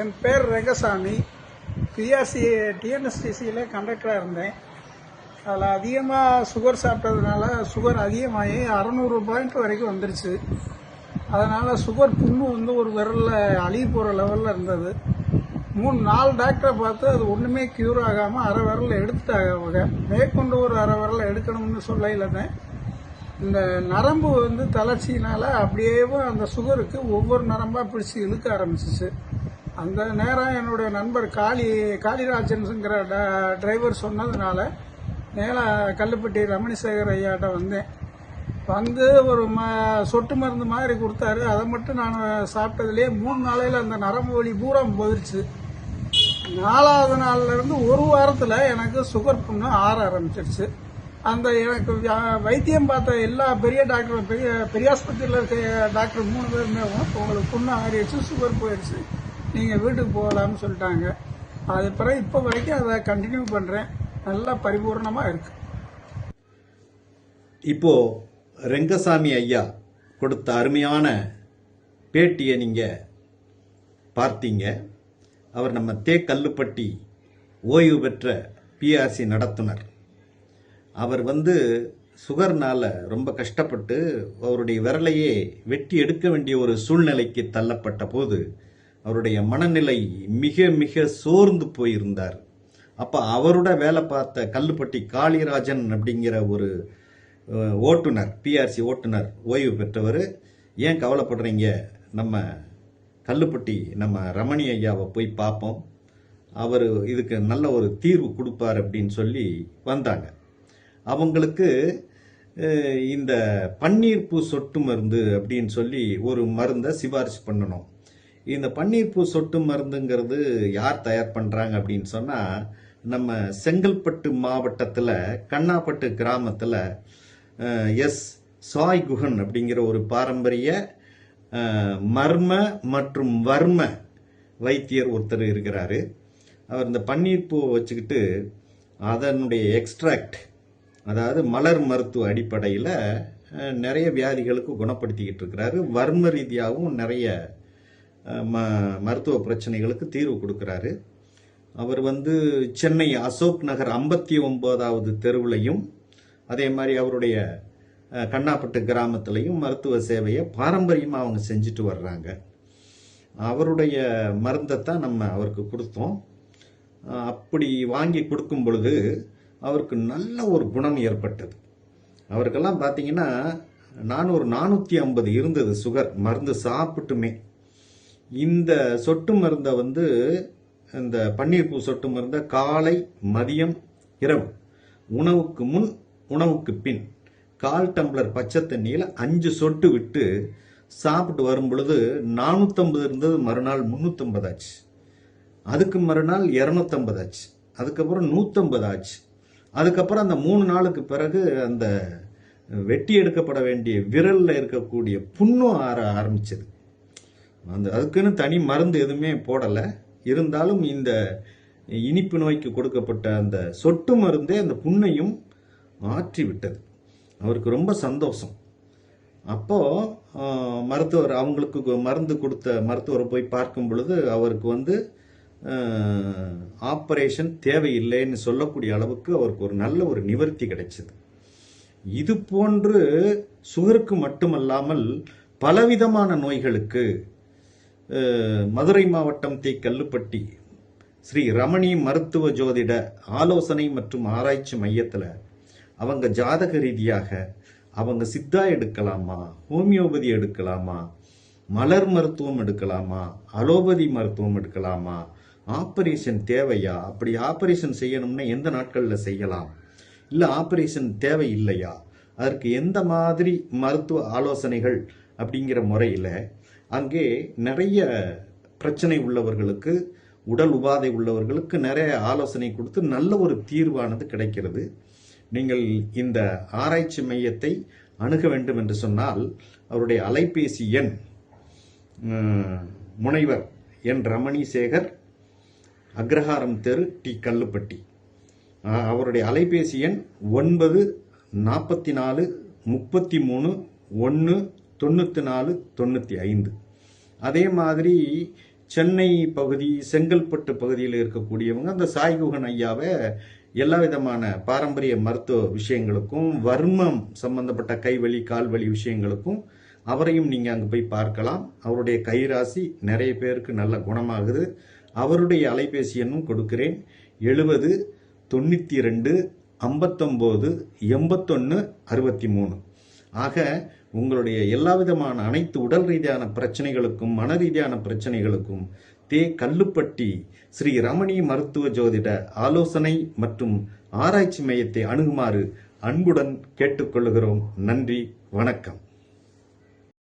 என் பேர் ரெங்கசாமி. பிஆர்சி டிஎன்எஸ்டிசியில் கண்டக்டராக இருந்தேன். அதில் அதிகமாக சுகர் சாப்பிட்டதுனால சுகர் அதிகமாகி அறநூறு பாயிண்ட் வரைக்கும் வந்துருச்சு. அதனால் சுகர் புண்ணு வந்து ஒரு விரலில் அழுகி போகிற லெவலில் இருந்தது. மூணு நாலு டாக்டரை பார்த்து அது ஒன்றுமே க்யூர் ஆகாமல் அரை விரலில் எடுத்துட்டாங்க அவங்க. மேற்கொண்டு ஒரு அரை விரலில் எடுக்கணும்னு சொல்லையில் இந்த நரம்பு வந்து தளர்ச்சியினால அப்படியேவும் அந்த சுகருக்கு ஒவ்வொரு நரம்பாக பிடிச்சி இழுக்க ஆரம்பிச்சிச்சு. அந்த நேரம் என்னுடைய நண்பர் காளி காளிராஜன்ஸுங்கிற ட- டிரைவர் சொன்னதுனால நேராக கல்லுப்பட்டி ரமணிசேகர் ஐயாட்ட வந்தேன். வந்து ஒரு ம சொட்டு மருந்து மாதிரி கொடுத்தாரு. அதை மட்டும் நான் சாப்பிட்டதுலேயே மூணு நாளையில் அந்த நரம்பு வலி பூரா போயிடுச்சு நாலாவது நாள்லேருந்து ஒரு வாரத்தில் எனக்கு சுகர் புண்ணு ஆற ஆரம்பிச்சிருச்சு. அந்த எனக்கு வியா- வைத்தியம் பார்த்த எல்லா பெரிய டாக்டரும் பெரிய பெரிய ஆஸ்பத்திரியில் இருக்க டாக்டர் மூணு பேருமே உங்களுக்கு புண்ணு ஆறிடுச்சு சுகர் போயிடுச்சு. நீங்கள் வீட்டுக்கு போகலாம்னு சொல்லிட்டாங்க. அது பிறகு இப்போ வரைக்கும் அதை கண்டினியூ பண்ணுறேன் நல்லா பரிபூர்ணமாக இருக்கு. இப்போ ரெங்கசாமி ஐயா கொடுத்த அருமையான பேட்டியை நீங்கள் பார்த்தீங்க. அவர் நம்ம தே கல்லுப்பட்டி ஓய்வு பெற்ற பிஆர்சி நடத்துனர். அவர் வந்து சுகர்னால் ரொம்ப கஷ்டப்பட்டு அவருடைய விரலையே வெட்டி எடுக்க வேண்டிய ஒரு சூழ்நிலைக்கு தள்ளப்பட்ட போது அவருடைய மனநிலை மிக மிக சோர்ந்து போயிருந்தார். அப்போ அவரோட வேலை பார்த்த கல்லுப்பட்டி காளிராஜன் அப்படிங்கிற ஒரு ஓட்டுநர் பிஆர்சி ஓட்டுநர் ஓய்வு பெற்றவர் ஏன் கவலைப்படுறீங்க? நம்ம கல்லுப்பட்டி நம்ம ரமணி ஐயாவை போய் பார்ப்போம். அவர் இதுக்கு நல்ல ஒரு தீர்வு கொடுப்பார் அப்படின்னு சொல்லி வந்தாங்க. அவங்களுக்கு இந்த பன்னீர் பூ சொட்டு மருந்து அப்படின்னு சொல்லி ஒரு மருந்தை சிபாரிசு பண்ணணும். இந்த பன்னீர் பூ சொட்டு மருந்துங்கிறது யார் தயார் பண்ணுறாங்க அப்படின்னு சொன்னால் நம்ம செங்கல்பட்டு மாவட்டத்தில் கண்ணாப்பட்டு கிராமத்தில் எஸ் சாய் குஹன் அப்படிங்கிற ஒரு பாரம்பரிய மர்ம மற்றும் வர்ம வைத்தியர் ஒருத்தர் இருக்கிறாரு. அவர் இந்த பன்னீர் பூவை வச்சுக்கிட்டு அதனுடைய எக்ஸ்ட்ராக்ட் அதாவது மலர் மருத்துவ அடிப்படையில் நிறைய வியாதிகளுக்கு குணப்படுத்திக்கிட்டு இருக்கிறாரு. வர்ம ரீதியாகவும் நிறைய ம மருத்துவ பிரச்சனைகளுக்கு தீர்வு கொடுக்குறாரு. அவர் வந்து சென்னை அசோக் நகர் ஐம்பத்தி ஒன்பதாவது தெருவிலையும் அதே மாதிரி அவருடைய கண்ணாப்பட்டு கிராமத்திலையும் மருத்துவ சேவையை பாரம்பரியமாக அவங்க செஞ்சுட்டு வர்றாங்க. அவருடைய மருந்தை தான் நம்ம அவருக்கு கொடுத்தோம். அப்படி வாங்கி கொடுக்கும் பொழுது அவருக்கு நல்ல ஒரு குணம் ஏற்பட்டது. அவருக்கெல்லாம் பார்த்தீங்கன்னா நான் ஒரு நானூற்றி ஐம்பது இருந்தது சுகர் மருந்து சாப்பிட்டுமே. இந்த சொட்டு மருந்தை வந்து இந்த பன்னீர் பூ சொட்டு மருந்தை காலை மதியம் இரவு. உணவுக்கு முன் உணவுக்கு பின். கால் டம்ளர் பச்சை தண்ணியில் அஞ்சு சொட்டு விட்டு சாப்பிட்டு வரும் பொழுது நானூற்றம்பது இருந்தது மறுநாள் முந்நூற்றம்பது ஆச்சு. அதுக்கு மறுநாள் இரநூத்தம்பது ஆச்சு. அதுக்கப்புறம் நூற்றம்பது ஆச்சு. அதுக்கப்புறம் அந்த மூணு நாளுக்கு பிறகு அந்த வெட்டி எடுக்கப்பட வேண்டிய விரலில் இருக்கக்கூடிய புண்ணும் ஆற ஆரம்பிச்சது. அந்த அதுக்குன்னு தனி மருந்து எதுவுமே போடலை. இருந்தாலும் இந்த இனிப்பு நோய்க்கு கொடுக்கப்பட்ட அந்த சொட்டு மருந்தே அந்த புண்ணையும் ஆற்றி விட்டது அவருக்கு ரொம்ப சந்தோஷம். அப்போது மருத்துவர் அவங்களுக்கு மருந்து கொடுத்த மருத்துவரை போய் பார்க்கும் பொழுது அவருக்கு வந்து ஆப்ரேஷன் தேவையில்லைன்னு சொல்லக்கூடிய அளவுக்கு அவருக்கு ஒரு நல்ல ஒரு நிவர்த்தி கிடைச்சது. இது போன்று சுகருக்கு மட்டுமல்லாமல் பலவிதமான நோய்களுக்கு மதுரை மாவட்டம் தி. கல்லுப்பட்டி ஸ்ரீ ரமணி மருத்துவ ஜோதிட ஆலோசனை மற்றும் ஆராய்ச்சி மையத்தில் அவங்க ஜாதக ரீதியாக அவங்க சித்தா எடுக்கலாமா ஹோமியோபதி எடுக்கலாமா மலர் மருத்துவம் எடுக்கலாமா அலோபதி மருத்துவம் எடுக்கலாமா ஆப்ரேஷன் தேவையா அப்படி ஆப்ரேஷன் செய்யணும்னா எந்த நாட்களில் செய்யலாம் இல்லை ஆப்ரேஷன் தேவை இல்லையா அதற்கு எந்த மாதிரி மருத்துவ ஆலோசனைகள் அப்படிங்கிற முறையில் அங்கே நிறைய பிரச்சனை உள்ளவர்களுக்கு உடல் உபாதை உள்ளவர்களுக்கு நிறைய ஆலோசனை கொடுத்து நல்ல ஒரு தீர்வானது கிடைக்கிறது. நீங்கள் இந்த ஆராய்ச்சி மையத்தை அணுக வேண்டும் என்று சொன்னால் அவருடைய அலைபேசி எண் முனைவர் என் ரமணி சேகர் அக்ரஹாரம் தெரு டி கல்லுப்பட்டி. அவருடைய அலைபேசி எண் ஒன்பது நாற்பத்தி நாலு முப்பத்தி மூணு ஒன்று தொண்ணூற்றி நாலு தொண்ணூற்றி ஐந்து அதே மாதிரி சென்னை பகுதி செங்கல்பட்டு பகுதியில் இருக்கக்கூடியவங்க அந்த சாய்குகன் ஐயாவை எல்லா விதமான பாரம்பரிய மருத்துவ விஷயங்களுக்கும் வர்மம் சம்பந்தப்பட்ட கைவலி கால்வலி விஷயங்களுக்கும் அவரையும் நீங்கள் அங்கே போய் பார்க்கலாம். அவருடைய கைராசி நிறைய பேருக்கு நல்ல குணமாகுது. அவருடைய அலைபேசி எண்ணும் கொடுக்கிறேன். எழுபது தொண்ணூற்றி ரெண்டு ஐம்பத்தொம்போது எண்பத்தொன்று அறுபத்தி மூணு ஆக உங்களுடைய எல்லா விதமான அனைத்து உடல் ரீதியான பிரச்சனைகளுக்கும் மன ரீதியான பிரச்சனைகளுக்கும் தே கல்லுப்பட்டி ஸ்ரீ ரமணி மருத்துவ ஜோதிட ஆலோசனை மற்றும் ஆராய்ச்சி மையத்தை அணுகுமாறு அன்புடன் கேட்டுக்கொள்கிறோம். நன்றி வணக்கம்.